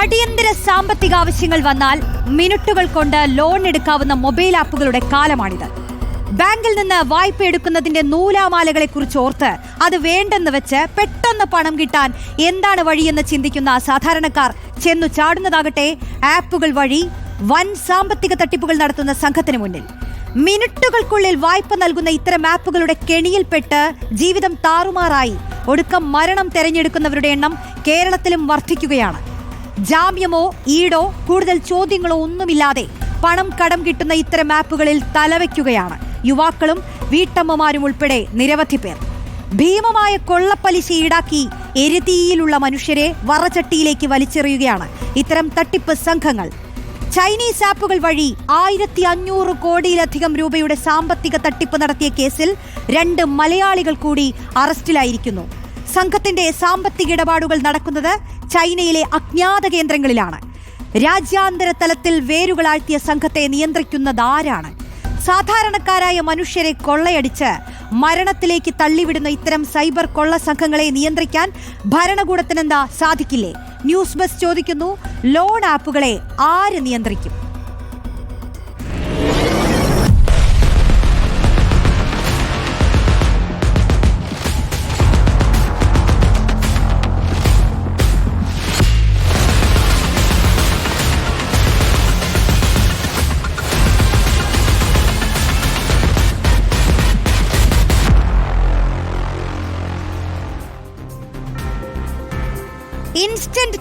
അടിയന്തര സാമ്പത്തിക ആവശ്യങ്ങൾ വന്നാൽ മിനിറ്റുകൾ കൊണ്ട് ലോൺ എടുക്കാവുന്ന മൊബൈൽ ആപ്പുകളുടെ കാലമാണിത്. ബാങ്കിൽ നിന്ന് വായ്പ എടുക്കുന്നതിന്റെ നൂലാമാലകളെ കുറിച്ച് ഓർത്ത് അത് വേണ്ടെന്ന് വെച്ച് പെട്ടെന്ന് പണം കിട്ടാൻ എന്താണ് വഴിയെന്ന് ചിന്തിക്കുന്ന സാധാരണക്കാർ ചെന്നു ചാടുന്നതാകട്ടെ ആപ്പുകൾ വഴി വൻ സാമ്പത്തിക തട്ടിപ്പുകൾ നടത്തുന്ന സംഘത്തിന് മുന്നിൽ. മിനിറ്റുകൾക്കുള്ളിൽ വായ്പ നൽകുന്ന ഇത്തരം ആപ്പുകളുടെ കെണിയിൽപ്പെട്ട് ജീവിതം താറുമാറായി. ഒടുക്കം മരണം തെരഞ്ഞെടുക്കുന്നവരുടെ എണ്ണം കേരളത്തിലും വർദ്ധിക്കുകയാണ്. ജാമ്യമോ ഈടോ കൂടുതൽ ചോദ്യങ്ങളോ ഒന്നുമില്ലാതെ പണം കടം കിട്ടുന്ന ഇത്തരം ആപ്പുകളിൽ തലവെക്കുകയാണ്. യുവാക്കളും വീട്ടമ്മമാരും ഉൾപ്പെടെ നിരവധി പേർ. ഭീമമായ കൊള്ളപ്പലിശ ഈടാക്കി എരുതിയിലുള്ള മനുഷ്യരെ വറചട്ടിയിലേക്ക് വലിച്ചെറിയുകയാണ് ഇത്തരം തട്ടിപ്പ് സംഘങ്ങൾ. ചൈനീസ് ആപ്പുകൾ വഴി ആയിരത്തി അഞ്ഞൂറ് കോടിയിലധികം രൂപയുടെ സാമ്പത്തിക തട്ടിപ്പ് നടത്തിയ കേസിൽ രണ്ട് മലയാളികൾ കൂടി അറസ്റ്റിലായിരിക്കുന്നു. സംഘത്തിന്റെ സാമ്പത്തിക ഇടപാടുകൾ നടക്കുന്നത് ചൈനയിലെ അജ്ഞാത കേന്ദ്രങ്ങളിലാണ്. രാജ്യാന്തര തലത്തിൽ വേരുകളാഴ്ത്തിയ സംഘത്തെ നിയന്ത്രിക്കുന്നതാരാണ് സാധാരണക്കാരായ മനുഷ്യരെ കൊള്ളയടിച്ച് മരണത്തിലേക്ക് തള്ളിവിടുന്ന ഇത്തരം സൈബർ കൊള്ള സംഘങ്ങളെ നിയന്ത്രിക്കാൻ ഭരണകൂടത്തിനെന്താ സാധിക്കില്ലേ? ന്യൂസ് ബസ് ചോദിക്കുന്നു ലോൺ ആപ്പുകളെ ആര് നിയന്ത്രിക്കും?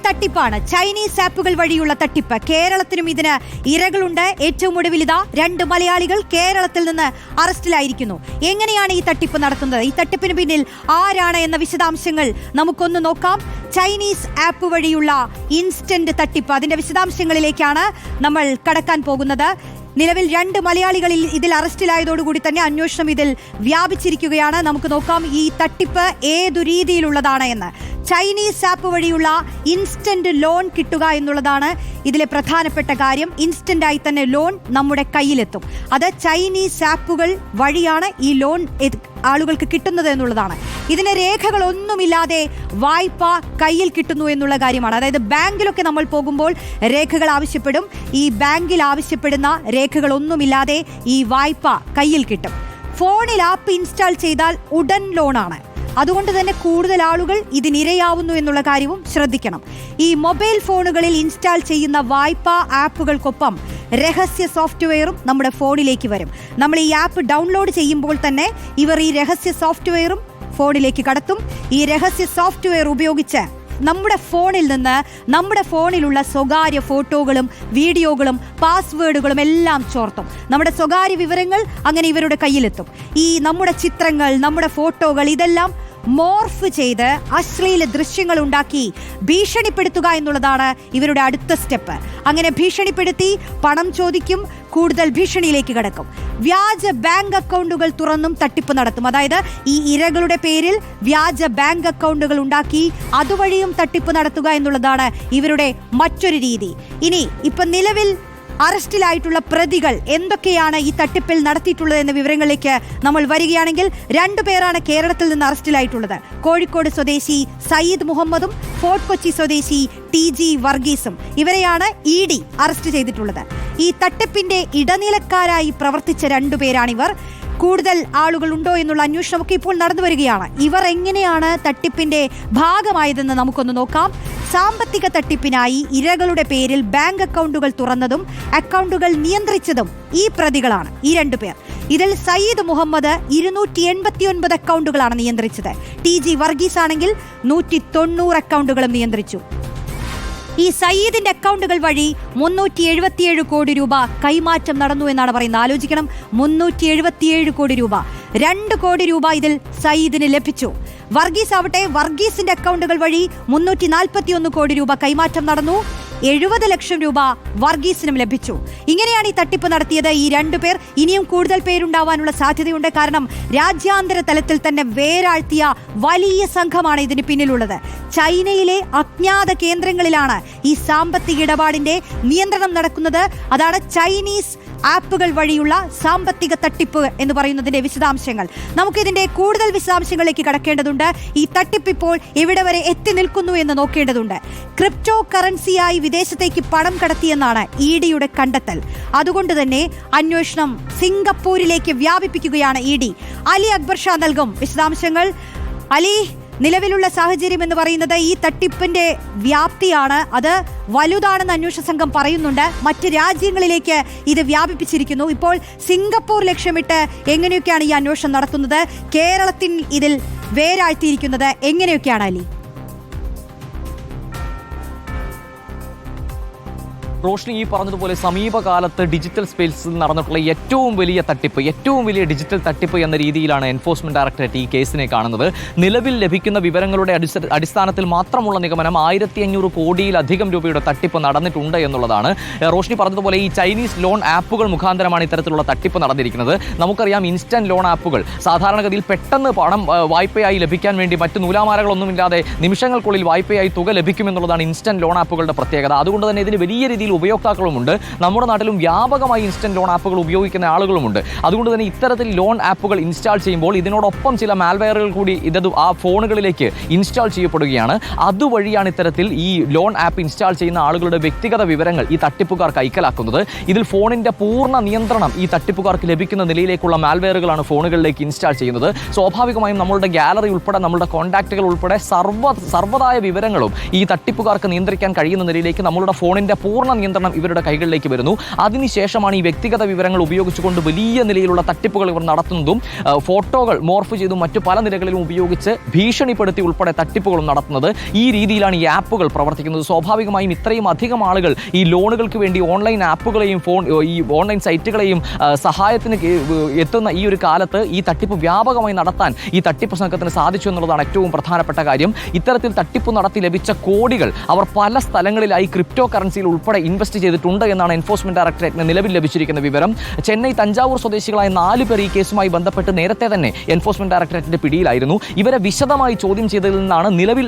തട്ടിപ്പാണ്. ചൈനീസ് ആപ്പുകൾ വഴിയുള്ള തട്ടിപ്പ്. കേരളത്തിനും ഇതിന് ഇരകളുണ്ട്. ഏറ്റവും ഒടുവിൽ ഇതാ രണ്ട് മലയാളികൾ കേരളത്തിൽ നിന്ന് അറസ്റ്റിലായിരിക്കുന്നു. എങ്ങനെയാണ് ഈ തട്ടിപ്പ് നടത്തുന്നത് ഈ തട്ടിപ്പിന് പിന്നിൽ ആരാണ് എന്ന വിശദാംശങ്ങൾ നമുക്കൊന്ന് നോക്കാം. ചൈനീസ് ആപ്പ് വഴിയുള്ള ഇൻസ്റ്റന്റ് തട്ടിപ്പ്. അതിന്റെ വിശദാംശങ്ങളിലേക്കാണ് നമ്മൾ കടക്കാൻ പോകുന്നത്. നിലവിൽ രണ്ട് മലയാളികളിൽ ഇതിൽ അറസ്റ്റിലായതോടുകൂടി തന്നെ അന്വേഷണം ഇതിൽ വ്യാപിച്ചിരിക്കുകയാണ്. നമുക്ക് നോക്കാം ഈ തട്ടിപ്പ് ഏതു രീതിയിലുള്ളതാണ് എന്ന്. ചൈനീസ് ആപ്പ് വഴിയുള്ള ഇൻസ്റ്റന്റ് ലോൺ കിട്ടുക എന്നുള്ളതാണ് ഇതിലെ പ്രധാനപ്പെട്ട കാര്യം. ഇൻസ്റ്റന്റ് ആയി തന്നെ ലോൺ നമ്മുടെ കയ്യിലെത്തും. അത് ചൈനീസ് ആപ്പുകൾ വഴിയാണ് ഈ ലോൺ ആളുകൾക്ക് കിട്ടുന്നത് എന്നുള്ളതാണ്. ഇതിന് രേഖകളൊന്നുമില്ലാതെ വായ്പ കയ്യിൽ കിട്ടുന്നു എന്നുള്ള കാര്യമാണ്. അതായത് ബാങ്കിലൊക്കെ നമ്മൾ പോകുമ്പോൾ രേഖകൾ ആവശ്യപ്പെടും. ഈ ബാങ്കിൽ ആവശ്യപ്പെടുന്ന രേഖകളൊന്നുമില്ലാതെ ഈ വായ്പ കയ്യിൽ കിട്ടും. ഫോണിൽ ആപ്പ് ഇൻസ്റ്റാൾ ചെയ്താൽ ഉടൻ ലോണാണ്. അതുകൊണ്ട് തന്നെ കൂടുതൽ ആളുകൾ ഇതിനിരയാവുന്നു എന്നുള്ള കാര്യവും ശ്രദ്ധിക്കണം. ഈ മൊബൈൽ ഫോണുകളിൽ ഇൻസ്റ്റാൾ ചെയ്യുന്ന വായ്പാ ആപ്പുകൾക്കൊപ്പം രഹസ്യ സോഫ്റ്റ്വെയറും നമ്മുടെ ഫോണിലേക്ക് വരും. നമ്മൾ ഈ ആപ്പ് ഡൗൺലോഡ് ചെയ്യുമ്പോൾ തന്നെ ഇവർ ഈ രഹസ്യ സോഫ്റ്റ്വെയറും ഫോണിലേക്ക് കടത്തും. ഈ രഹസ്യ സോഫ്റ്റ്വെയർ ഉപയോഗിച്ച് നമ്മുടെ ഫോണിൽ നിന്ന് നമ്മുടെ ഫോണിലുള്ള സ്വകാര്യ ഫോട്ടോകളും വീഡിയോകളും പാസ്വേഡുകളും എല്ലാം ചോർത്തും. നമ്മുടെ സ്വകാര്യ വിവരങ്ങൾ അങ്ങനെ ഇവരുടെ കയ്യിലെത്തും. ഈ നമ്മുടെ ചിത്രങ്ങൾ നമ്മുടെ ഫോട്ടോകൾ ഇതെല്ലാം മോർഫ് ചെയ്ത് അശ്ലീല ദൃശ്യങ്ങൾ ഉണ്ടാക്കി ഭീഷണിപ്പെടുത്തുക എന്നുള്ളതാണ് ഇവരുടെ അടുത്ത സ്റ്റെപ്പ്. അങ്ങനെ ഭീഷണിപ്പെടുത്തി പണം ചോദിക്കും കൂടുതൽ ഭീഷണിയിലേക്ക് കടക്കും. വ്യാജ ബാങ്ക് അക്കൗണ്ടുകൾ തുറന്നും തട്ടിപ്പ് നടത്തും. അതായത് ഈ ഇരകളുടെ പേരിൽ വ്യാജ ബാങ്ക് അക്കൗണ്ടുകൾ ഉണ്ടാക്കി അതുവഴിയും തട്ടിപ്പ് നടത്തുക എന്നുള്ളതാണ് ഇവരുടെ മറ്റൊരു രീതി. ഇനി ഇപ്പൊ നിലവിൽ അറസ്റ്റിലായിട്ടുള്ള പ്രതികൾ എന്തൊക്കെയാണ് ഈ തട്ടിപ്പിൽ നടത്തിയിട്ടുള്ളത് എന്ന വിവരങ്ങളിലേക്ക് നമ്മൾ വരികയാണെങ്കിൽ രണ്ടു പേരാണ് കേരളത്തിൽ നിന്ന് അറസ്റ്റിലായിട്ടുള്ളത്. കോഴിക്കോട് സ്വദേശി സയ്യിദ് മുഹമ്മദും ഫോർട്ട് കൊച്ചി സ്വദേശി ടി ജി വർഗീസും. ഇവരെയാണ് ഇ ഡി അറസ്റ്റ് ചെയ്തിട്ടുള്ളത്. ഈ തട്ടിപ്പിന്റെ ഇടനിലക്കാരായി പ്രവർത്തിച്ച രണ്ടുപേരാണിവർ കൂടുതൽ ആളുകൾ ഉണ്ടോ എന്നുള്ള അന്വേഷണമൊക്കെ ഇപ്പോൾ നടന്നു വരികയാണ്. ഇവർ എങ്ങനെയാണ് തട്ടിപ്പിന്റെ ഭാഗമായതെന്ന് നമുക്കൊന്ന് നോക്കാം. സാമ്പത്തിക തട്ടിപ്പിനായി ഇരകളുടെ പേരിൽ ബാങ്ക് അക്കൗണ്ടുകൾ തുറന്നതും അക്കൗണ്ടുകൾ നിയന്ത്രിച്ചതും ഈ പ്രതികളാണ് ഈ രണ്ടു പേർ. ഇതിൽ സയ്യിദ് മുഹമ്മദ് ഇരുന്നൂറ്റി എൺപത്തി ഒൻപത് അക്കൗണ്ടുകളാണ് നിയന്ത്രിച്ചത്. ടി ജി വർഗീസ് ആണെങ്കിൽ നൂറ്റി തൊണ്ണൂറ് അക്കൗണ്ടുകളും നിയന്ത്രിച്ചു. ഈ സയ്യിദിന്റെ അക്കൗണ്ടുകൾ വഴി മുന്നൂറ്റി എഴുപത്തിയേഴ് കോടി രൂപ കൈമാറ്റം നടന്നു എന്നാണ് പറയുന്നത്. ആലോചിക്കണം. മുന്നൂറ്റി എഴുപത്തിയേഴ് കോടി രൂപ. രണ്ട് കോടി രൂപ ഇതിൽ സയ്യിദിന് ലഭിച്ചു. വർഗീസ് ആവട്ടെ വർഗീസിന്റെ അക്കൗണ്ടുകൾ വഴി മുന്നൂറ്റി നാൽപ്പത്തി ഒന്ന് കോടി രൂപ കൈമാറ്റം നടന്നു. എഴുപത് ലക്ഷം രൂപ വർഗീസിനും ലഭിച്ചു. ഇങ്ങനെയാണ് ഈ തട്ടിപ്പ് നടത്തിയത്. ഈ രണ്ടുപേർ ഇനിയും കൂടുതൽ പേരുണ്ടാവാനുള്ള സാധ്യതയുണ്ട്. കാരണം രാജ്യാന്തര തലത്തിൽ തന്നെ വേരാഴ്ത്തിയ വലിയ സംഘമാണ് ഇതിന് പിന്നിലുള്ളത്. ചൈനയിലെ അജ്ഞാത കേന്ദ്രങ്ങളിലാണ് ഈ സാമ്പത്തിക ഇടപാടിന്റെ നിയന്ത്രണം നടക്കുന്നത്. അതാണ് ചൈനീസ് ആപ്പുകൾ വഴിയുള്ള സാമ്പത്തിക തട്ടിപ്പ് എന്ന് പറയുന്നതിന്റെ വിശദാംശങ്ങൾ. നമുക്ക് ഇതിന്റെ കൂടുതൽ വിശദാംശങ്ങളിലേക്ക് കടക്കേണ്ടതുണ്ട്. ഈ തട്ടിപ്പ് ഇപ്പോൾ എവിടെ വരെ എത്തി നിൽക്കുന്നു എന്ന് നോക്കേണ്ടതുണ്ട്. ക്രിപ്റ്റോ കറൻസിയായി വിദേശത്തേക്ക് പണം കടത്തിയെന്നാണ് ഇ ഡിയുടെ കണ്ടെത്തൽ. അതുകൊണ്ട് തന്നെ അന്വേഷണം സിംഗപ്പൂരിലേക്ക് വ്യാപിപ്പിക്കുകയാണ് ഇ ഡി. അലി അക്ബർ ഷാ നൽകും വിശദാംശങ്ങൾ. അലി നിലവിലുള്ള സാഹചര്യം എന്ന് പറയുന്നത് ഈ തട്ടിപ്പിന്റെ വ്യാപ്തിയാണ്. അത് വലുതാണെന്ന് അന്വേഷണ സംഘം പറയുന്നുണ്ട്. മറ്റ് രാജ്യങ്ങളിലേക്ക് ഇത് വ്യാപിപ്പിച്ചിരിക്കുന്നു. ഇപ്പോൾ സിംഗപ്പൂർ ലക്ഷ്യമിട്ട് എങ്ങനെയൊക്കെയാണ് ഈ അന്വേഷണം നടത്തുന്നത്? കേരളത്തിൽ ഇതിൽ വേരാഴ്ത്തിയിരിക്കുന്നത് എങ്ങനെയൊക്കെയാണ് അലി? റോഷ്നി ഈ പറഞ്ഞതുപോലെ സമീപകാലത്ത് ഡിജിറ്റൽ സ്പേസിൽ നടന്നിട്ടുള്ള ഏറ്റവും വലിയ തട്ടിപ്പ് ഏറ്റവും വലിയ ഡിജിറ്റൽ തട്ടിപ്പ് എന്ന രീതിയിലാണ് എൻഫോഴ്സ്മെന്റ് ഡയറക്ടറേറ്റ് ഈ കേസിനെ കാണുന്നത്. നിലവിൽ ലഭിക്കുന്ന വിവരങ്ങളുടെ അടിസ്ഥാനത്തിൽ മാത്രമുള്ള നിഗമനം ആയിരത്തി അഞ്ഞൂറ് കോടിയിലധികം രൂപയുടെ തട്ടിപ്പ് നടന്നിട്ടുണ്ട് എന്നുള്ളതാണ്. റോഷ്നി പറഞ്ഞതുപോലെ ഈ ചൈനീസ് ലോൺ ആപ്പുകൾ മുഖാന്തരമാണ് ഇത്തരത്തിലുള്ള തട്ടിപ്പ് നടന്നിരിക്കുന്നത്. നമുക്കറിയാം ഇൻസ്റ്റന്റ് ലോൺ ആപ്പുകൾ. സാധാരണഗതിയിൽ പെട്ടെന്ന് പണം വായ്പയായി ലഭിക്കാൻ വേണ്ടി മറ്റ് നൂലാമാലകളൊന്നുമില്ലാതെ നിമിഷങ്ങൾക്കുള്ളിൽ വായ്പയായി തുക ലഭിക്കുമെന്നുള്ളതാണ് ഇൻസ്റ്റന്റ് ലോൺ ആപ്പുകളുടെ പ്രത്യേകത. അതുകൊണ്ട് തന്നെ ഇതിന് വലിയ രീതിയിൽ ഉപയോക്താക്കളുമുണ്ട്. നമ്മുടെ നാട്ടിലും വ്യാപകമായി ഇൻസ്റ്റന്റ് ലോൺ ആപ്പുകൾ ഉപയോഗിക്കുന്ന ആളുകളുമുണ്ട്. അതുകൊണ്ട് തന്നെ ഇത്തരത്തിൽ ലോൺ ആപ്പുകൾ ഇൻസ്റ്റാൾ ചെയ്യുമ്പോൾ ഇതിനോടൊപ്പം ചില മാൽവെയറുകൾ കൂടി ഇതത് ആ ഫോണുകളിലേക്ക് ഇൻസ്റ്റാൾ ചെയ്യപ്പെടുകയാണ്. അതുവഴിയാണ് ഇത്തരത്തിൽ ഈ ലോൺ ആപ്പ് ഇൻസ്റ്റാൾ ചെയ്യുന്ന ആളുകളുടെ വ്യക്തിഗത വിവരങ്ങൾ ഈ തട്ടിപ്പുകാർ കൈക്കലാക്കുന്നത് ഇതിൽ ഫോണിന്റെ പൂർണ നിയന്ത്രണം ഈ തട്ടിപ്പുകാർക്ക് ലഭിക്കുന്ന നിലയിലേക്കുള്ള മാൽവെയറുകളാണ് ഫോണുകളിലേക്ക് ഇൻസ്റ്റാൾ ചെയ്യുന്നത്. സ്വാഭാവികമായും നമ്മളുടെ ഗാലറി ഉൾപ്പെടെ നമ്മളുടെ കോൺടാക്റ്റുകൾ ഉൾപ്പെടെ സർവ സർവതായ വിവരങ്ങളും ഈ തട്ടിപ്പുകാർക്ക് നിയന്ത്രിക്കാൻ കഴിയുന്ന നിലയിലേക്ക് നമ്മളുടെ ഫോണിന്റെ പൂർണ നിയന്ത്രണം ഇവരുടെ കൈകളിലേക്ക് വരുന്നു. അതിനുശേഷമാണ് ഈ വ്യക്തിഗത വിവരങ്ങൾ ഉപയോഗിച്ചുകൊണ്ട് വലിയ നിലയിലുള്ള തട്ടിപ്പുകൾ ഇവർ നടത്തുന്നതും ഫോട്ടോകൾ മോർഫ് ചെയ്തും മറ്റു പല നിലകളിലും ഉപയോഗിച്ച് ഭീഷണിപ്പെടുത്തി ഉൾപ്പെടെ തട്ടിപ്പുകളും നടത്തുന്നത് ഈ രീതിയിലാണ് ഈ ആപ്പുകൾ പ്രവർത്തിക്കുന്നത്. സ്വാഭാവികമായും ഇത്രയും അധികം ആളുകൾ ഈ ലോണുകൾക്ക് വേണ്ടി ഓൺലൈൻ ആപ്പുകളെയും ഫോൺ ഈ ഓൺലൈൻ സൈറ്റുകളെയും സഹായത്തിന് എത്തുന്ന ഈ ഒരു കാലത്ത് ഈ തട്ടിപ്പ് വ്യാപകമായി നടത്താൻ ഈ തട്ടിപ്പ് സംഘത്തിന് സാധിച്ചു എന്നുള്ളതാണ് ഏറ്റവും പ്രധാനപ്പെട്ട കാര്യം. ഇത്തരത്തിൽ തട്ടിപ്പ് നടത്തി ലഭിച്ച കോടികൾ അവർ പല സ്ഥലങ്ങളിലായി ക്രിപ്റ്റോ കറൻസിയിൽ ഉൾപ്പെടെ ഇൻവെസ്റ്റ് ചെയ്തിട്ടുണ്ട് എന്നാണ് എൻഫോഴ്സ്മെന്റ് ഡയറക്ടറേറ്റിന് നിലവിൽ ലഭിച്ചിരിക്കുന്ന വിവരം. ചെന്നൈ തഞ്ചാവൂർ സ്വദേശികളായ നാല് പേർ ഈ കേസുമായി ബന്ധപ്പെട്ട് നേരത്തെ തന്നെ എൻഫോഴ്സ്മെന്റ് ഡയറക്ടറേറ്റിന്റെ പിടിയിലായിരുന്നു. ഇവരെ വിശദമായി ചോദ്യം ചെയ്തതിൽ നിന്നാണ് നിലവിൽ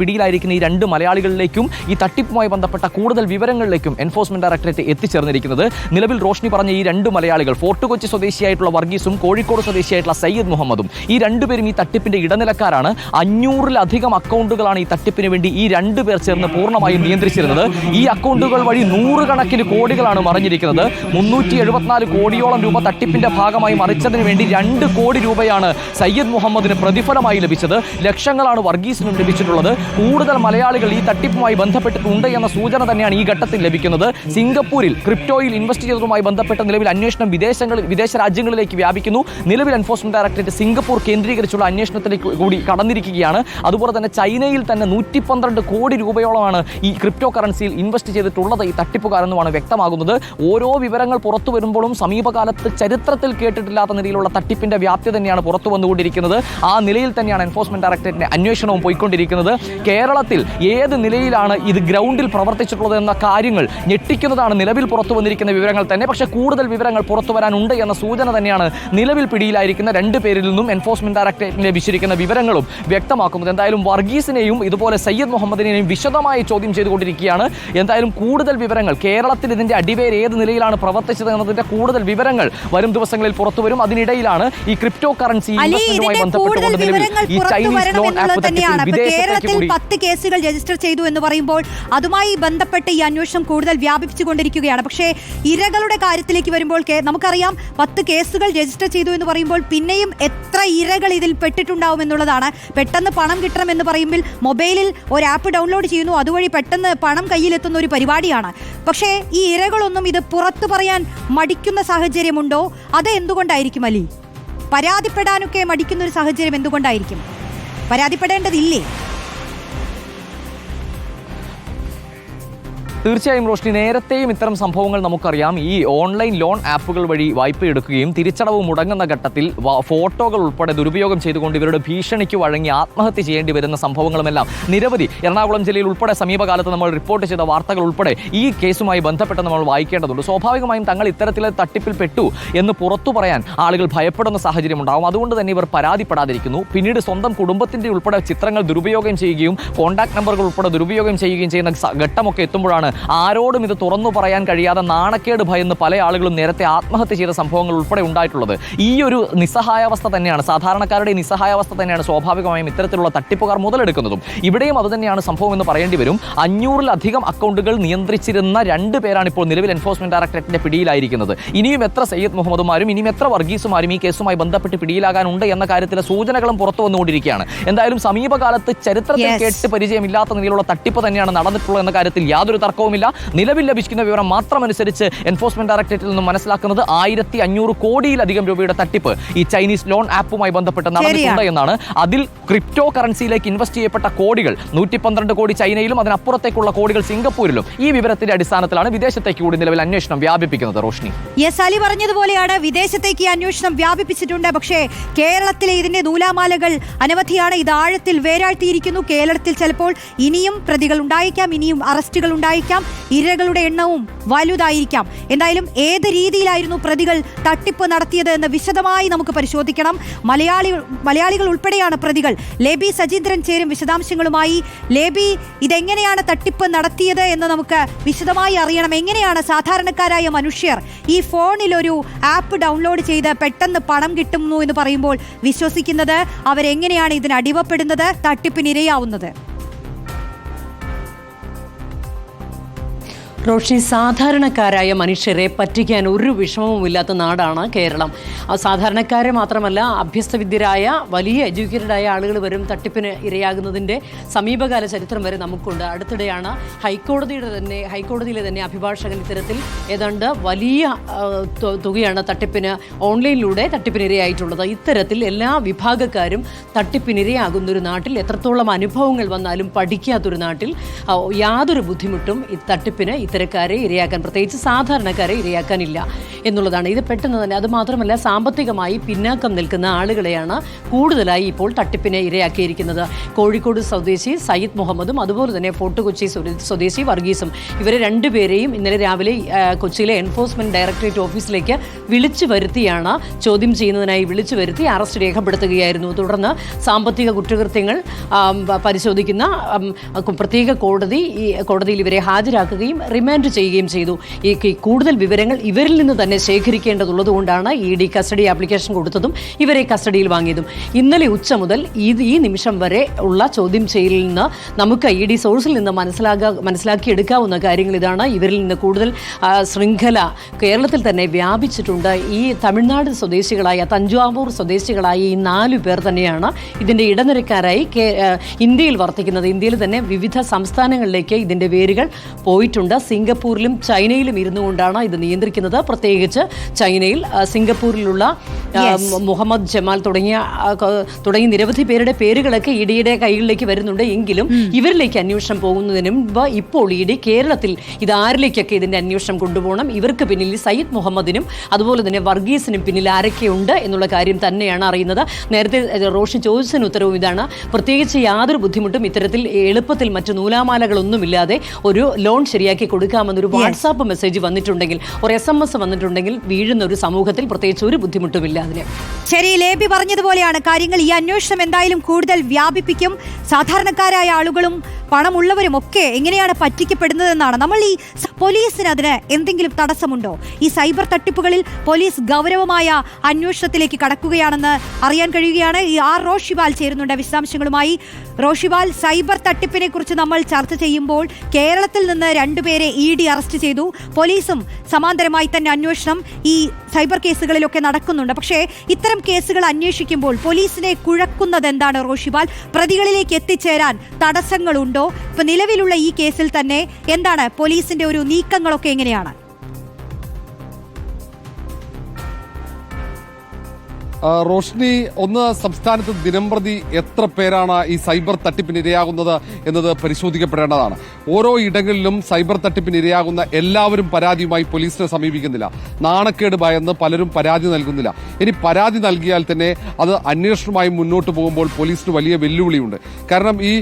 പിടിയിലായിരിക്കുന്ന ഈ രണ്ട് മലയാളികളിലേക്കും ഈ തട്ടിപ്പുമായി ബന്ധപ്പെട്ട കൂടുതൽ വിവരങ്ങളിലേക്കും എൻഫോഴ്സ്മെന്റ് ഡയറക്ടറേറ്റ് എത്തിച്ചേർന്നിരിക്കുന്നത്. നിലവിൽ റോഷ്നി പറഞ്ഞ ഈ രണ്ട് മലയാളികൾ ഫോർട്ട് കൊച്ചി സ്വദേശിയായിട്ടുള്ള വർഗീസും കോഴിക്കോട് സ്വദേശിയായിട്ടുള്ള സയ്യിദ് മുഹമ്മദും. ഈ രണ്ടുപേരും ഈ തട്ടിപ്പിന്റെ ഇടനിലക്കാരാണ്. അഞ്ഞൂറിലധികം അക്കൗണ്ടുകളാണ് ഈ തട്ടിപ്പിന് വേണ്ടി ഈ രണ്ടുപേർ ചേർന്ന് പൂർണമായും നിയന്ത്രിച്ചിരുന്നത്. ഈ അക്കൗണ്ടുകൾ നൂറുകണക്കിന് കോടികളാണ് മറിഞ്ഞിരിക്കുന്നത്. മുന്നൂറ്റി എഴുപത്തിനാല് കോടിയോളം രൂപ തട്ടിപ്പിന്റെ ഭാഗമായി മറിച്ചതിന് വേണ്ടി രണ്ട് കോടി രൂപയാണ് സയ്യിദ് മുഹമ്മദിന് പ്രതിഫലമായി ലഭിച്ചത്. ലക്ഷങ്ങളാണ് വർഗീസിനും ലഭിച്ചിട്ടുള്ളത്. കൂടുതൽ മലയാളികൾ ഈ തട്ടിപ്പുമായി ബന്ധപ്പെട്ടിട്ടുണ്ട് എന്ന സൂചന തന്നെയാണ് ഈ ഘട്ടത്തിൽ ലഭിക്കുന്നത്. സിംഗപ്പൂരിൽ ക്രിപ്റ്റോയിൽ ഇൻവെസ്റ്റ് ചെയ്തതുമായി ബന്ധപ്പെട്ട നിലവിൽ അന്വേഷണം വിദേശങ്ങളിൽ വിദേശ രാജ്യങ്ങളിലേക്ക് വ്യാപിക്കുന്നു. നിലവിൽ എൻഫോഴ്സ്മെന്റ് ഡയറക്ടറേറ്റ് സിംഗപ്പൂർ കേന്ദ്രീകരിച്ചുള്ള അന്വേഷണത്തിലേക്ക് കൂടി കടന്നിരിക്കുകയാണ്. അതുപോലെ തന്നെ ചൈനയിൽ തന്നെ നൂറ്റി കോടി രൂപയോളമാണ് ഈ ക്രിപ്റ്റോ കറൻസിയിൽ ഇൻവെസ്റ്റ് ചെയ്തിട്ടുള്ളത് ഈ തട്ടിപ്പുകാരെന്നുമാണ് വ്യക്തമാകുന്നത്. ഓരോ വിവരങ്ങൾ പുറത്തു വരുമ്പോഴും സമീപകാലത്ത് ചരിത്രത്തിൽ കേട്ടിട്ടില്ലാത്ത നിലയിലുള്ള തട്ടിപ്പിന്റെ വ്യാപ്തി തന്നെയാണ് പുറത്തു വന്നുകൊണ്ടിരിക്കുന്നത്. ആ നിലയിൽ തന്നെയാണ് എൻഫോഴ്സ്മെന്റ് ഡയറക്ടറേറ്റിന്റെ അന്വേഷണവും പോയിക്കൊണ്ടിരിക്കുന്നത്. കേരളത്തിൽ ഏത് നിലയിലാണ് ഇത് ഗ്രൗണ്ടിൽ പ്രവർത്തിച്ചിട്ടുള്ളത് എന്ന കാര്യങ്ങൾ ഞെട്ടിക്കുന്നതാണ് നിലവിൽ പുറത്തു വന്നിരിക്കുന്ന വിവരങ്ങൾ തന്നെ. പക്ഷേ കൂടുതൽ വിവരങ്ങൾ പുറത്തു വരാനുണ്ട് എന്ന സൂചന തന്നെയാണ് നിലവിൽ പിടിയിലായിരിക്കുന്ന രണ്ട് പേരിൽ നിന്നും എൻഫോഴ്സ്മെന്റ് ഡയറക്ടറേറ്റിന് ലഭിച്ചിരിക്കുന്ന വിവരങ്ങളും വ്യക്തമാക്കുന്നത്. എന്തായാലും വർഗീസിനെയും ഇതുപോലെ സയ്യദ് മുഹമ്മദിനെയും വിശദമായി ചോദ്യം ചെയ്തുകൊണ്ടിരിക്കുകയാണ്. എന്തായാലും കൂടുതൽ വിവരങ്ങൾ. കേരളത്തിൽ ഇതിന്റെ അടിവേര് ഏത് നിലയിലാണ് പ്രവർത്തിച്ചത് എന്നതിന്റെ കൂടുതൽ വിവരങ്ങൾ വരും ദിവസങ്ങളിൽ പുറത്തുവരും അതിനിടയിലാണ് ഈ ക്രിപ്റ്റോ കറൻസി അലി ഇൻവെസ്റ്റ്മെന്റുമായി ബന്ധപ്പെട്ടുകൊണ്ട് നിലവിൽ ഈ ചൈനീസ് ലോൺ ആപ്പ് തന്നെയാണ്. കേരളത്തിൽ പത്ത് കേസുകൾ രജിസ്റ്റർ ചെയ്തു എന്ന് പറയുമ്പോൾ അതുമായി ബന്ധപ്പെട്ട് ഈ അന്വേഷണം കൂടുതൽ വ്യാപിപ്പിച്ചുകൊണ്ടിരിക്കുകയാണ്. പക്ഷേ ഇരകളുടെ കാര്യത്തിലേക്ക് വരുമ്പോൾ നമുക്കറിയാം പത്ത് കേസുകൾ രജിസ്റ്റർ ചെയ്തു എന്ന് പറയുമ്പോൾ പിന്നെയും എത്ര ഇരകൾ ഇതിൽ പെട്ടിട്ടുണ്ടാവും എന്നുള്ളതാണ്. പെട്ടെന്ന് പണം കിട്ടണം എന്ന് പറയുമ്പോൾ മൊബൈലിൽ ഒരു ആപ്പ് ഡൗൺലോഡ് ചെയ്യുന്നു. അതുവഴി പെട്ടെന്ന് പണം കയ്യിലെത്തുന്ന ഒരു പരിപാടിയാണ്. പക്ഷേ ഈ ഇരകളൊന്നും ഇത് പുറത്തു പറയാൻ മടിക്കുന്ന സാഹചര്യമുണ്ടോ? അത് എന്തുകൊണ്ടായിരിക്കും അലി? പരാതിപ്പെടാനൊക്കെ മടിക്കുന്ന ഒരു സാഹചര്യം എന്തുകൊണ്ടായിരിക്കും? പരാതിപ്പെടേണ്ടതില്ലേ? തീർച്ചയായും റോഷ്നി നേരത്തെയും ഇത്തരം സംഭവങ്ങൾ നമുക്കറിയാം. ഈ ഓൺലൈൻ ലോൺ ആപ്പുകൾ വഴി വായ്പ എടുക്കുകയും തിരിച്ചടവ് മുടങ്ങുന്ന ഘട്ടത്തിൽ ഫോട്ടോകൾ ഉൾപ്പെടെ ദുരുപയോഗം ചെയ്തുകൊണ്ട് ഇവരുടെ ഭീഷണിക്ക് വഴങ്ങി ആത്മഹത്യ ചെയ്യേണ്ടി വരുന്ന സംഭവങ്ങളുമെല്ലാം നിരവധി. എറണാകുളം ജില്ലയിൽ ഉൾപ്പെടെ സമീപകാലത്ത് നമ്മൾ റിപ്പോർട്ട് ചെയ്ത വാർത്തകൾ ഉൾപ്പെടെ ഈ കേസുമായി ബന്ധപ്പെട്ട് നമ്മൾ വായിക്കേണ്ടതുണ്ട്. സ്വാഭാവികമായും തങ്ങൾ ഇത്തരത്തിലെ തട്ടിപ്പിൽ പെട്ടു എന്ന് പുറത്തു പറയാൻ ആളുകൾ ഭയപ്പെടുന്ന സാഹചര്യം ഉണ്ടാകും അതുകൊണ്ട് തന്നെ ഇവർ പരാതിപ്പെടാതിരിക്കുന്നു. പിന്നീട് സ്വന്തം കുടുംബത്തിന്റെ ഉൾപ്പെടെ ചിത്രങ്ങൾ ദുരുപയോഗം ചെയ്യുകയും കോൺടാക്ട് നമ്പറുകൾ ഉൾപ്പെടെ ദുരുപയോഗം ചെയ്യുകയും ചെയ്യുന്ന ഘട്ടമൊക്കെ എത്തുമ്പോഴാണ് ആരോടും ഇത് തുറന്നു പറയാൻ കഴിയാതെ നാണക്കേട് ഭയന്ന് പല ആളുകളും നേരത്തെ ആത്മഹത്യ ചെയ്ത സംഭവങ്ങൾ ഉൾപ്പെടെ ഉണ്ടായിട്ടുള്ളത്. ഈ ഒരു നിസ്സഹായാവസ്ഥ തന്നെയാണ് സാധാരണക്കാരുടെ നിസ്സഹായാവസ്ഥ തന്നെയാണ് സ്വാഭാവികമായും ഇത്തരത്തിലുള്ള തട്ടിപ്പുകാർ മുതലെടുക്കുന്നതും. ഇവിടെയും അതുതന്നെയാണ് സംഭവം എന്ന് പറയേണ്ടി വരും. അഞ്ഞൂറിലധികം അക്കൗണ്ടുകൾ നിയന്ത്രിച്ചിരുന്ന രണ്ട് പേരാണ് ഇപ്പോൾ നിലവിൽ എൻഫോഴ്സ്മെന്റ് ഡയറക്ടറേറ്റിന്റെ പിടിയിലായിരിക്കുന്നത്. ഇനിയും എത്ര സയ്യിദ് മുഹമ്മദുമാരും ഇനിയും എത്ര വർഗീസുമാരും ഈ കേസുമായി ബന്ധപ്പെട്ട് പിടിയിലാകാനുണ്ട് എന്ന കാര്യത്തിലെ സൂചനകളും പുറത്തു വന്നുകൊണ്ടിരിക്കുകയാണ്. എന്തായാലും സമീപകാലത്ത് ചരിത്രത്തിൽ. കേട്ട് പരിചയമില്ലാത്ത നിലയിലുള്ള തട്ടിപ്പ് തന്നെയാണ് നടന്നിട്ടുള്ളത് എന്ന കാര്യത്തിൽ യാതൊരു തർക്കവുമില്ല നിലവിൽ ലഭിക്കുന്ന വിവരം മാത്രമനുസരിച്ച് എൻഫോഴ്സ്മെന്റ് ഡയറക്ടറേറ്റിൽ നിന്നും മനസ്സിലാക്കുന്നത് ആയിരത്തി അഞ്ഞൂറ് കോടിയിലധികം രൂപയുടെ തട്ടിപ്പ് ഈ ചൈനീസ് ലോൺ ആപ്പുമായി ബന്ധപ്പെട്ട് നടന്നിട്ടുണ്ട് എന്നാണ്. അതിൽ ക്രിപ്റ്റോ കറൻസിയിലേക്ക് ഇൻവെസ്റ്റ് ചെയ്യപ്പെട്ട കോടികൾ നൂറ്റി പന്ത്രണ്ട് കോടി ചൈനയിലും അതിനപ്പുറത്തേക്കുള്ള കോടികൾ സിംഗപ്പൂരിലും. ഈ വിവരത്തിന്റെ അടിസ്ഥാനത്തിലാണ് വിദേശത്തേക്ക് കൂടി നിലവിൽ അന്വേഷണം വ്യാപിപ്പിക്കുന്നത് റോഷ്നി. യെസ് അലി പറഞ്ഞതുപോലെയാണ് വിദേശത്തേക്ക് ഈ അന്വേഷണം വ്യാപിപ്പിച്ചിട്ടുണ്ട്. പക്ഷേ കേരളത്തിലെ ഇതിന്റെ നൂലാമാലകൾ അനവധിയാണ്. ഇത് ആഴത്തിൽ വേരാഴ്ത്തിയിരിക്കുന്നു. കേരളത്തിൽ ചിലപ്പോൾ ഇനിയും പ്രതികൾ ഉണ്ടായേക്കാം ഇനിയും അറസ്റ്റുകൾ ഉണ്ടായേക്കാം. ഇരകളുടെ എണ്ണവും വലുതായിരിക്കാം. എന്തായാലും ഏത് രീതിയിലായിരുന്നു പ്രതികൾ തട്ടിപ്പ് നടത്തിയത് എന്ന് വിശദമായി നമുക്ക് പരിശോധിക്കണം. മലയാളികൾ മലയാളികൾ ഉൾപ്പെടെയാണ് പ്രതികൾ. ലേബി സജീന്ദ്രൻ ചേരും വിശദാംശങ്ങളുമായി. ലേബി ഇതെങ്ങനെയാണ് തട്ടിപ്പ് നടത്തിയത് എന്ന് നമുക്ക് വിശദമായി അറിയണം. എങ്ങനെയാണ് സാധാരണക്കാരായ മനുഷ്യർ ഈ ഫോണിൽ ഒരു ആപ്പ് ഡൗൺലോഡ് ചെയ്ത് പെട്ടെന്ന് പണം കിട്ടുന്നു എന്ന് പറയുമ്പോൾ വിശ്വസിക്കുന്നത്? അവരെങ്ങനെയാണ് ഇതിന് അടിവപ്പെടുന്നത് തട്ടിപ്പിനിരയാവുന്നത്? റോഷി സാധാരണക്കാരായ മനുഷ്യരെ പറ്റിക്കാൻ ഒരു വിഷമവുമില്ലാത്ത നാടാണ് കേരളം. സാധാരണക്കാരെ മാത്രമല്ല അഭ്യസ്തവിദ്യരായ വലിയ എഡ്യൂക്കേറ്റഡായ ആളുകൾ വരും തട്ടിപ്പിന് ഇരയാകുന്നതിന്റെ സമീപകാല ചരിത്രം വരെ നമുക്കുണ്ട്. അടുത്തിടെയാണ് ഹൈക്കോടതിയുടെ തന്നെ ഹൈക്കോടതിയിലെ തന്നെ അഭിഭാഷകൻ ഇത്തരത്തിൽ ഏതാണ്ട് വലിയ തുകയാണ് തട്ടിപ്പിന് ഓൺലൈനിലൂടെ തട്ടിപ്പിന് ഇരയായിട്ടുള്ളത് ഇത്തരത്തിൽ എല്ലാ വിഭാഗക്കാരും തട്ടിപ്പിനിരയാകുന്ന ഒരു നാട്ടിൽ എത്രത്തോളം അനുഭവങ്ങൾ വന്നാലും പഠിക്കാത്തൊരു നാട്ടിൽ യാതൊരു ബുദ്ധിമുട്ടും ഈ തട്ടിപ്പിന് ഇത്തരക്കാരെ ഇരയാക്കാൻ പ്രത്യേകിച്ച് സാധാരണക്കാരെ ഇരയാക്കാനില്ല എന്നുള്ളതാണ്. ഇത് പെട്ടെന്ന് തന്നെ അതുമാത്രമല്ല സാമ്പത്തികമായി പിന്നാക്കം നിൽക്കുന്ന ആളുകളെയാണ് കൂടുതലായി ഇപ്പോൾ തട്ടിപ്പിനെ ഇരയാക്കിയിരിക്കുന്നത്. കോഴിക്കോട് സ്വദേശി സയ്യിദ് മുഹമ്മദും അതുപോലെ തന്നെ ഫോർട്ട് കൊച്ചി സ്വദേശി വർഗീസും. ഇവരെ രണ്ടുപേരെയും ഇന്നലെ രാവിലെ കൊച്ചിയിലെ എൻഫോഴ്സ്മെന്റ് ഡയറക്ടറേറ്റ് ഓഫീസിലേക്ക് വിളിച്ചു വരുത്തിയാണ് ചോദ്യം ചെയ്യുന്നതിനായി വിളിച്ചു വരുത്തി അറസ്റ്റ് രേഖപ്പെടുത്തുകയായിരുന്നു. തുടർന്ന് സാമ്പത്തിക കുറ്റകൃത്യങ്ങൾ പരിശോധിക്കുന്ന പ്രത്യേക കോടതി ഈ കോടതിയിൽ ഇവരെ ഹാജരാക്കുകയും റിമാൻഡ് ചെയ്യുകയും ചെയ്തു. ഈ കൂടുതൽ വിവരങ്ങൾ ഇവരിൽ നിന്ന് തന്നെ ശേഖരിക്കേണ്ടതുള്ളത് കൊണ്ടാണ് ഇ ഡി കസ്റ്റഡി ആപ്ലിക്കേഷൻ കൊടുത്തതും ഇവരെ കസ്റ്റഡിയിൽ വാങ്ങിയതും. ഇന്നലെ ഉച്ച മുതൽ ഇത് ഈ നിമിഷം വരെ ഉള്ള ചോദ്യം ചെയ്യലിൽ നിന്ന് നമുക്ക് ഇ ഡി സോഴ്സിൽ നിന്ന് മനസ്സിലാകാ മനസ്സിലാക്കിയെടുക്കാവുന്ന കാര്യങ്ങൾ ഇതാണ്. ഇവരിൽ നിന്ന് കൂടുതൽ ശൃംഖല കേരളത്തിൽ തന്നെ വ്യാപിച്ചിട്ടുണ്ട്. ഈ തമിഴ്നാട് സ്വദേശികളായ തഞ്ചാവൂർ സ്വദേശികളായ ഈ നാലു പേർ തന്നെയാണ് ഇതിന്റെ ഇടനിരക്കാരായി ഇന്ത്യയിൽ വർത്തിക്കുന്നത്. ഇന്ത്യയിൽ തന്നെ വിവിധ സംസ്ഥാനങ്ങളിലേക്ക് ഇതിന്റെ വേരുകൾ പോയിട്ടുണ്ട്. സിംഗപ്പൂരിലും ചൈനയിലും ഇരുന്നു കൊണ്ടാണ് ഇത് നിയന്ത്രിക്കുന്നത്. പ്രത്യേകിച്ച് ചൈനയിൽ സിംഗപ്പൂരിലുള്ള മുഹമ്മദ് ജമാൽ തുടങ്ങിയ തുടങ്ങിയ നിരവധി പേരുടെ പേരുകളൊക്കെ ഇ ഡിയുടെ കൈകളിലേക്ക് വരുന്നുണ്ട്. എങ്കിലും ഇവരിലേക്ക് അന്വേഷണം പോകുന്നതിന് മുമ്പ് ഇപ്പോൾ ഇ ഡി കേരളത്തിൽ ഇത് ആരിലേക്കൊക്കെ ഇതിന്റെ അന്വേഷണം കൊണ്ടുപോകണം? ഇവർക്ക് പിന്നിൽ സയ്യിദ് മുഹമ്മദിനും അതുപോലെ തന്നെ വർഗീസിനും പിന്നിൽ ആരൊക്കെയുണ്ട് എന്നുള്ള കാര്യം തന്നെയാണ് അറിയുന്നത്. നേരത്തെ റോഷി ചോദിച്ചതിന് ഉത്തരവും ഇതാണ്. പ്രത്യേകിച്ച് യാതൊരു ബുദ്ധിമുട്ടും ഇത്തരത്തിൽ എളുപ്പത്തിൽ മറ്റു നൂലാമാലകളൊന്നുമില്ലാതെ ഒരു ലോൺ ശരിയാക്കി കൊടുക്കാമെന്നൊരു വാട്സാപ്പ് മെസ്സേജ് വന്നിട്ടുണ്ടെങ്കിൽ ഒരു എസ് എം എസ് വന്നിട്ടുണ്ടെങ്കിൽ വീഴുന്ന ഒരു സമൂഹത്തിൽ പ്രത്യേകിച്ച് ഒരു ബുദ്ധിമുട്ടുമില്ല അതിന്. ശരി ലേബി പറഞ്ഞതുപോലെയാണ്. കാര്യങ്ങൾ ഈ അന്വേഷണം എന്തായാലും കൂടുതൽ വ്യാപിപ്പിക്കും. സാധാരണക്കാരായ ആളുകളും പണമുള്ളവരും ഒക്കെ എങ്ങനെയാണ് പറ്റിക്കപ്പെടുന്നതെന്നാണ്. നമ്മൾ ഈ പോലീസിന് അതിന് എന്തെങ്കിലും തടസ്സമുണ്ടോ? ഈ സൈബർ തട്ടിപ്പുകളിൽ പോലീസ് ഗൗരവമായ അന്വേഷണത്തിലേക്ക് കടക്കുകയാണെന്ന് അറിയാൻ കഴിയുകയാണ്. ഈ ആർ റോഷിബാൽ ചേരുന്നുണ്ട് വിശദാംശങ്ങളുമായി. റോഷിബാൽ സൈബർ തട്ടിപ്പിനെ കുറിച്ച് നമ്മൾ ചർച്ച ചെയ്യുമ്പോൾ കേരളത്തിൽ നിന്ന് രണ്ടുപേരെ ഇ ഡി അറസ്റ്റ് ചെയ്തു. പോലീസും സമാന്തരമായി തന്നെ അന്വേഷണം ഈ സൈബർ കേസുകളിലൊക്കെ നടക്കുന്നുണ്ട്. പക്ഷേ ഇത്തരം കേസുകൾ അന്വേഷിക്കുമ്പോൾ പോലീസിനെ കുഴക്കുന്നത് എന്താണ് റോഷിബാൽ? പ്രതികളിലേക്ക് എത്തിച്ചേരാൻ തടസ്സങ്ങളുണ്ടോ? ഇപ്പൊ നിലവിലുള്ള ഈ കേസിൽ തന്നെ എന്താണ് പോലീസിന്റെ ഒരു നീക്കങ്ങളൊക്കെ എങ്ങനെയാണ്? റോഷ്നി ഒന്ന് സംസ്ഥാനത്ത് ദിനംപ്രതി എത്ര പേരാണ് ഈ സൈബർ തട്ടിപ്പിന് ഇരയാകുന്നത് എന്നത് പരിശോധിക്കപ്പെടേണ്ടതാണ്. ഓരോ ഇടങ്ങളിലും സൈബർ തട്ടിപ്പിന് ഇരയാകുന്ന എല്ലാവരും പരാതിയുമായി പോലീസിനെ സമീപിക്കുന്നില്ല. നാണക്കേട് ഭയന്ന് പലരും പരാതി നൽകുന്നില്ല. ഇനി പരാതി നൽകിയാൽ തന്നെ അത് അന്വേഷണവുമായി മുന്നോട്ട് പോകുമ്പോൾ പോലീസിന് വലിയ വെല്ലുവിളിയുണ്ട്. കാരണം ഈ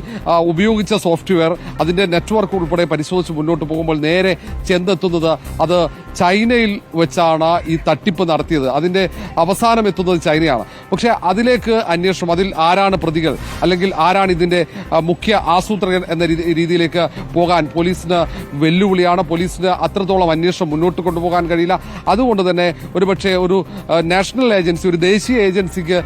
ഉപയോഗിച്ച സോഫ്റ്റ്വെയർ അതിന്റെ നെറ്റ്വർക്ക് ഉൾപ്പെടെ പരിശോധിച്ച് മുന്നോട്ട് പോകുമ്പോൾ നേരെ ചെന്നെത്തുന്നത് അത് ചൈനയിൽ വെച്ചാണ് ഈ തട്ടിപ്പ് നടത്തിയത്. അതിന്റെ അവസാനം എത്തുന്നത് ചൈനയാണ്. പക്ഷേ അതിലേക്ക് അന്വേഷണം അതിൽ ആരാണ് പ്രതികൾ അല്ലെങ്കിൽ ആരാണ് ഇതിന്റെ മുഖ്യ ആസൂത്രകൻ എന്ന രീതിയിലേക്ക് പോകാൻ പോലീസിന് വെല്ലുവിളിയാണ്. പോലീസിന് അത്രത്തോളം അന്വേഷണം മുന്നോട്ട് കൊണ്ടുപോകാൻ കഴിയില്ല. അതുകൊണ്ട് തന്നെ ഒരുപക്ഷെ ഒരു നാഷണൽ ഏജൻസി ഒരു ദേശീയ ഏജൻസിക്ക്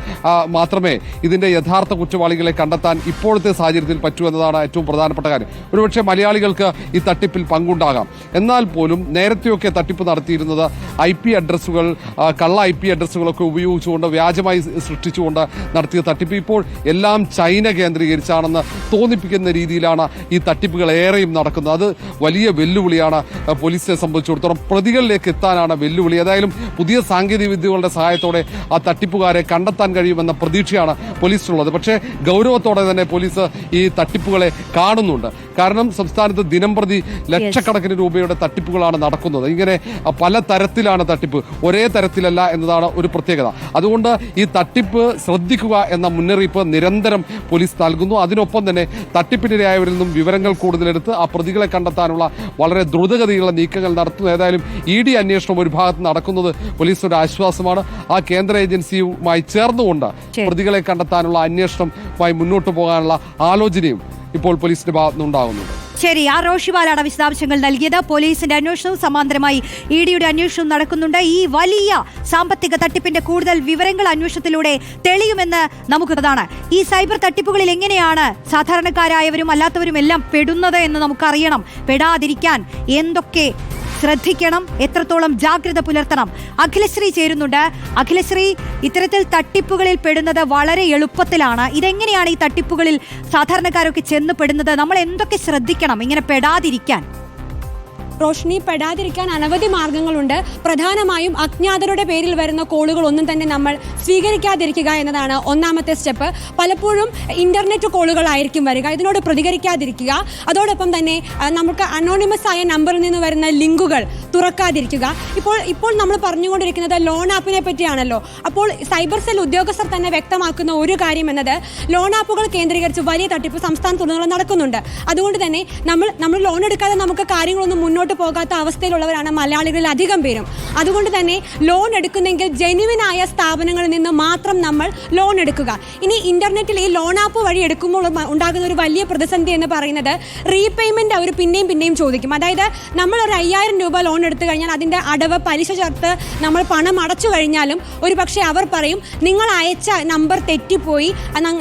മാത്രമേ ഇതിന്റെ യഥാർത്ഥ കുറ്റവാളികളെ കണ്ടെത്താൻ ഇപ്പോഴത്തെ സാഹചര്യത്തിൽ പറ്റൂ എന്നതാണ് ഏറ്റവും പ്രധാനപ്പെട്ട കാര്യം. ഒരുപക്ഷെ മലയാളികൾക്ക് ഈ തട്ടിപ്പിൽ പങ്കുണ്ടാകാം. എന്നാൽ പോലും നേരത്തെയൊക്കെ തട്ടിപ്പ് നടത്തിയിരുന്നത് ഐ പി അഡ്രസ്സുകൾ കള്ള ഐ പി അഡ്രസ്സുകളൊക്കെ ഉപയോഗിച്ചുകൊണ്ട് വ്യാജമായി സൃഷ്ടിച്ചുകൊണ്ട് നടത്തിയ തട്ടിപ്പ് ഇപ്പോൾ എല്ലാം ചൈന കേന്ദ്രീകരിച്ചാണെന്ന് തോന്നിപ്പിക്കുന്ന രീതിയിലാണ് ഈ തട്ടിപ്പുകൾ ഏറെയും നടക്കുന്നത്. അത് വലിയ വെല്ലുവിളിയാണ് പോലീസിനെ സംബന്ധിച്ചിടത്തോളം. പ്രതികളിലേക്ക് എത്താനാണ് വെല്ലുവിളി. ഏതായാലും പുതിയ സാങ്കേതിക വിദ്യകളുടെ സഹായത്തോടെ ആ തട്ടിപ്പുകാരെ കണ്ടെത്താൻ കഴിയുമെന്ന പ്രതീക്ഷയാണ് പോലീസിനുള്ളത്. പക്ഷേ ഗൗരവത്തോടെ തന്നെ പോലീസ് ഈ തട്ടിപ്പുകളെ കാണുന്നുണ്ട്. കാരണം സംസ്ഥാനത്ത് ദിനം പ്രതി ലക്ഷക്കണക്കിന് രൂപയുടെ തട്ടിപ്പുകളാണ് നടക്കുന്നത്. ഇങ്ങനെ പല തരത്തിലാണ് തട്ടിപ്പ്. ഒരേ തരത്തിലല്ല എന്നതാണ് ഒരു പ്രത്യേകത. അതുകൊണ്ട് ഈ തട്ടിപ്പ് ശ്രദ്ധിക്കുക എന്ന മുന്നറിയിപ്പ് നിരന്തരം പോലീസ് നൽകുന്നു. അതിനൊപ്പം തന്നെ തട്ടിപ്പിനിരയായവരിൽ നിന്നും വിവരങ്ങൾ കൂടുതലെടുത്ത് ആ പ്രതികളെ കണ്ടെത്താനുള്ള വളരെ ദ്രുതഗതിയിലുള്ള നീക്കങ്ങൾ നടത്തുന്നു. ഏതായാലും ഇ ഡി അന്വേഷണം ഒരു ഭാഗത്ത് നടക്കുന്നത് പോലീസിന്റെ ആശ്വാസമാണ്. ആ കേന്ദ്ര ഏജൻസിയുമായി ചേർന്നുകൊണ്ട് പ്രതികളെ കണ്ടെത്താനുള്ള അന്വേഷണവുമായി മുന്നോട്ട് പോകാനുള്ള ആലോചനയും ഇപ്പോൾ പോലീസിന്റെ ഭാഗത്തുനിന്നുണ്ടാകുന്നുണ്ട് ശരി ആ റോഷിവാലാണ് വിശദാംശങ്ങൾ നൽകിയത്. പോലീസിന്റെ അന്വേഷണവും സമാന്തരമായി ഇ ഡിയുടെ അന്വേഷണവും നടക്കുന്നുണ്ട്. ഈ വലിയ സാമ്പത്തിക തട്ടിപ്പിന്റെ കൂടുതൽ വിവരങ്ങൾ അന്വേഷണത്തിലൂടെ തെളിയുമെന്ന് നമുക്കതാണ് ഈ സൈബർ തട്ടിപ്പുകളിൽ എങ്ങനെയാണ് സാധാരണക്കാരായവരും അല്ലാത്തവരും എല്ലാം പെടുന്നത് എന്ന് നമുക്കറിയണം. പെടാതിരിക്കാൻ എന്തൊക്കെ ശ്രദ്ധിക്കണം. എത്രത്തോളം ജാഗ്രത പുലർത്തണം. അഖിലശ്രീ ചേരുന്നുണ്ട്. അഖിലശ്രീ ഇത്തരത്തിൽ തട്ടിപ്പുകളിൽ പെടുന്നത് വളരെ എളുപ്പത്തിലാണ്. ഇതെങ്ങനെയാണ് ഈ തട്ടിപ്പുകളിൽ സാധാരണക്കാരൊക്കെ ചെന്ന് പെടുന്നത്? നമ്മൾ എന്തൊക്കെ ശ്രദ്ധിക്കണം? ഇങ്ങനെ പെടാതിരിക്കാൻ. റോഷ്നി പെടാതിരിക്കാൻ അനവധി മാർഗങ്ങളുണ്ട്. പ്രധാനമായും അജ്ഞാതരുടെ പേരിൽ വരുന്ന കോളുകൾ ഒന്നും തന്നെ നമ്മൾ സ്വീകരിക്കാതിരിക്കുക എന്നതാണ് ഒന്നാമത്തെ സ്റ്റെപ്പ്. പലപ്പോഴും ഇന്റർനെറ്റ് കോളുകളായിരിക്കും വരിക. ഇതിനോട് പ്രതികരിക്കാതിരിക്കുക. അതോടൊപ്പം തന്നെ നമുക്ക് അനോണിമസ് ആയ നമ്പറിൽ നിന്ന് വരുന്ന ലിങ്കുകൾ തുറക്കാതിരിക്കുക. ഇപ്പോൾ ഇപ്പോൾ നമ്മൾ പറഞ്ഞുകൊണ്ടിരിക്കുന്നത് ലോൺ ആപ്പിനെ പറ്റിയാണല്ലോ. അപ്പോൾ സൈബർ സെൽ ഉദ്യോഗസ്ഥർ തന്നെ വ്യക്തമാക്കുന്ന ഒരു കാര്യം എന്നത് ലോൺ ആപ്പുകൾ കേന്ദ്രീകരിച്ച് വലിയ തട്ടിപ്പ് സംസ്ഥാനത്തുടനീളം നടക്കുന്നുണ്ട്. അതുകൊണ്ട് തന്നെ നമ്മൾ നമ്മൾ ലോൺ എടുക്കാതെ നമുക്ക് കാര്യങ്ങളൊന്നും മുന്നോട്ട് പോകാത്ത അവസ്ഥയിലുള്ളവരാണ് മലയാളികളിൽ അധികം പേരും. അതുകൊണ്ട് തന്നെ ലോൺ എടുക്കുന്നെങ്കിൽ ജെനുവിനായ സ്ഥാപനങ്ങളിൽ നിന്ന് മാത്രം നമ്മൾ ലോൺ എടുക്കുക. ഇനി ഇന്റർനെറ്റിൽ ഈ ലോൺ ആപ്പ് വഴി എടുക്കുമ്പോൾ ഉണ്ടാകുന്ന ഒരു വലിയ പ്രതിസന്ധി എന്ന് പറയുന്നത് റീപേയ്മെന്റ് അവർ പിന്നെയും പിന്നെയും ചോദിക്കും. അതായത് നമ്മൾ ഒരു അയ്യായിരം രൂപ ലോൺ എടുത്തു കഴിഞ്ഞാൽ അതിന്റെ അടവ് പലിശ ചേർത്ത് നമ്മൾ പണം അടച്ചു കഴിഞ്ഞാലും ഒരു പക്ഷേ അവർ പറയും നിങ്ങൾ അയച്ച നമ്പർ തെറ്റിപ്പോയി.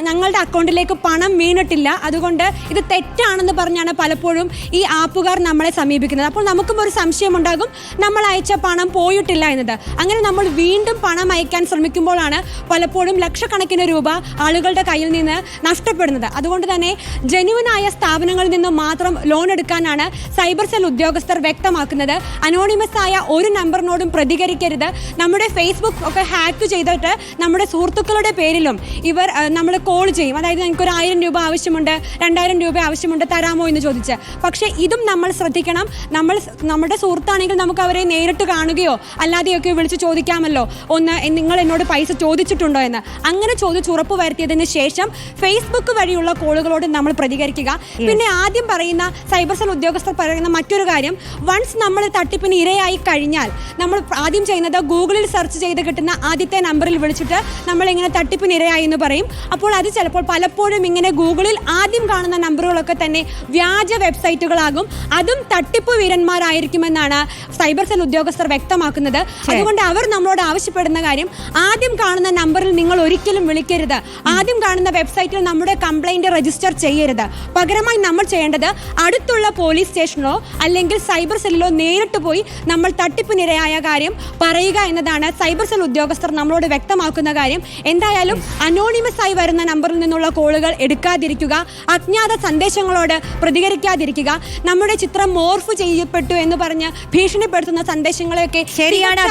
ഞങ്ങളുടെ അക്കൗണ്ടിലേക്ക് പണം വീണിട്ടില്ല. അതുകൊണ്ട് ഇത് തെറ്റാണെന്ന് പറഞ്ഞാണ് പലപ്പോഴും ഈ ആപ്പുകാർ നമ്മളെ സമീപിക്കുന്നത്. നമുക്കും ഒരു സംശയം ഉണ്ടാകും. നമ്മൾ അയച്ച പണം പോയിട്ടില്ല എന്നത്. അങ്ങനെ നമ്മൾ വീണ്ടും പണം അയക്കാൻ ശ്രമിക്കുമ്പോഴാണ് പലപ്പോഴും ലക്ഷക്കണക്കിന് രൂപ ആളുകളുടെ കയ്യിൽ നിന്ന് നഷ്ടപ്പെടുന്നത്. അതുകൊണ്ട് തന്നെ ജനുവനായ സ്ഥാപനങ്ങളിൽ നിന്ന് മാത്രം ലോൺ എടുക്കാനാണ് സൈബർ സെൽ ഉദ്യോഗസ്ഥർ വ്യക്തമാക്കുന്നത്. അനോണിമസ് ആയ ഒരു നമ്പറിനോടും പ്രതികരിക്കരുത്. നമ്മുടെ ഫേസ്ബുക്ക് ഒക്കെ ഹാക്ക് ചെയ്തിട്ട് നമ്മുടെ സുഹൃത്തുക്കളുടെ പേരിലും ഇവർ നമ്മൾ കോൾ ചെയ്യും. അതായത് എനിക്ക് ഒരു ആയിരം രൂപ ആവശ്യമുണ്ട് രണ്ടായിരം രൂപ ആവശ്യമുണ്ട് തരാമോ എന്ന് ചോദിച്ച്. പക്ഷേ ഇതും നമ്മൾ ശ്രദ്ധിക്കണം. നമ്മൾ നമ്മുടെ സുഹൃത്താണെങ്കിൽ നമുക്ക് അവരെ നേരിട്ട് കാണുകയോ അല്ലാതെയൊക്കെ വിളിച്ച് ചോദിക്കാമല്ലോ. ഒന്ന് നിങ്ങൾ എന്നോട് പൈസ ചോദിച്ചിട്ടുണ്ടോ എന്ന്. അങ്ങനെ ചോദിച്ച് ഉറപ്പ് വരുത്തിയതിന് ശേഷം ഫേസ്ബുക്ക് വഴിയുള്ള കോളുകളോട് നമ്മൾ പ്രതികരിക്കുക. പിന്നെ ആദ്യം പറയുന്ന സൈബർ സെൽ ഉദ്യോഗസ്ഥർ പറയുന്ന മറ്റൊരു കാര്യം വൺസ് നമ്മൾ തട്ടിപ്പിന് ഇരയായി കഴിഞ്ഞാൽ നമ്മൾ ആദ്യം ചെയ്യുന്നത് ഗൂഗിളിൽ സെർച്ച് ചെയ്ത് കിട്ടുന്ന ആദ്യത്തെ നമ്പറിൽ വിളിച്ചിട്ട് നമ്മൾ ഇങ്ങനെ തട്ടിപ്പിന് ഇരയായി എന്ന് പറയും. അപ്പോൾ അത് ചിലപ്പോൾ പലപ്പോഴും ഇങ്ങനെ ഗൂഗിളിൽ ആദ്യം കാണുന്ന നമ്പറുകളൊക്കെ തന്നെ വ്യാജ വെബ്സൈറ്റുകളാകും അതും തട്ടിപ്പ് വീരന്മാരായിരിക്കുമെന്നാണ് സൈബർ സെൽ ഉദ്യോഗസ്ഥർ വ്യക്തമാക്കുന്നത്. അതുകൊണ്ട് അവർ നമ്മളോട് ആവശ്യപ്പെടുന്ന കാര്യം ആദ്യം കാണുന്ന നമ്പറിൽ നിങ്ങൾ ഒരിക്കലും വിളിക്കരുത്. ആദ്യം കാണുന്ന വെബ്സൈറ്റിൽ നമ്മുടെ കംപ്ലൈന്റ് രജിസ്റ്റർ ചെയ്യരുത്. പകരമായി നമ്മൾ ചെയ്യേണ്ടത് അടുത്തുള്ള പോലീസ് സ്റ്റേഷനിലോ അല്ലെങ്കിൽ സൈബർ സെല്ലിലോ നേരിട്ട് പോയി നമ്മൾ തട്ടിപ്പിനിരയായ കാര്യം പറയുക എന്നതാണ് സൈബർ സെൽ ഉദ്യോഗസ്ഥർ നമ്മളോട് വ്യക്തമാക്കുന്ന കാര്യം. എന്തായാലും അനോണിമസ് ആയി വരുന്ന നമ്പറിൽ നിന്നുള്ള കോളുകൾ എടുക്കാതിരിക്കുക. അജ്ഞാത സന്ദേശങ്ങളോട് പ്രതികരിക്കാതിരിക്കുക. നമ്മുടെ ചിത്രം മോർഫ് ചെയ്യപ്പെട്ടു എന്ന് പറഞ്ഞ് ഭീഷണിപ്പെടുത്തുന്ന സന്ദേശങ്ങളെയൊക്കെ ശരിയാണ്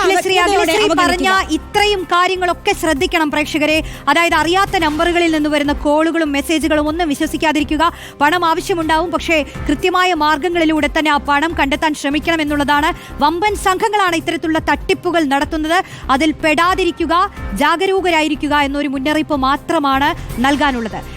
പറഞ്ഞ ഇത്രയും കാര്യങ്ങളൊക്കെ ശ്രദ്ധിക്കണം പ്രേക്ഷകരെ. അതായത് അറിയാത്ത നമ്പറുകളിൽ നിന്ന് വരുന്ന കോളുകളും മെസ്സേജുകളും ഒന്നും വിശ്വസിക്കാതിരിക്കുക. പണം ആവശ്യമുണ്ടാവും പക്ഷേ കൃത്യമായ മാർഗങ്ങളിലൂടെ തന്നെ ആ പണം കണ്ടെത്താൻ ശ്രമിക്കണം എന്നുള്ളതാണ് വമ്പൻ സംഘങ്ങളാണ് ഇത്തരത്തിലുള്ള തട്ടിപ്പുകൾ നടത്തുന്നത്. അതിൽ പെടാതിരിക്കുക ജാഗരൂകരായിരിക്കുക എന്നൊരു മുന്നറിയിപ്പ് മാത്രമാണ് നൽകാനുള്ളത്.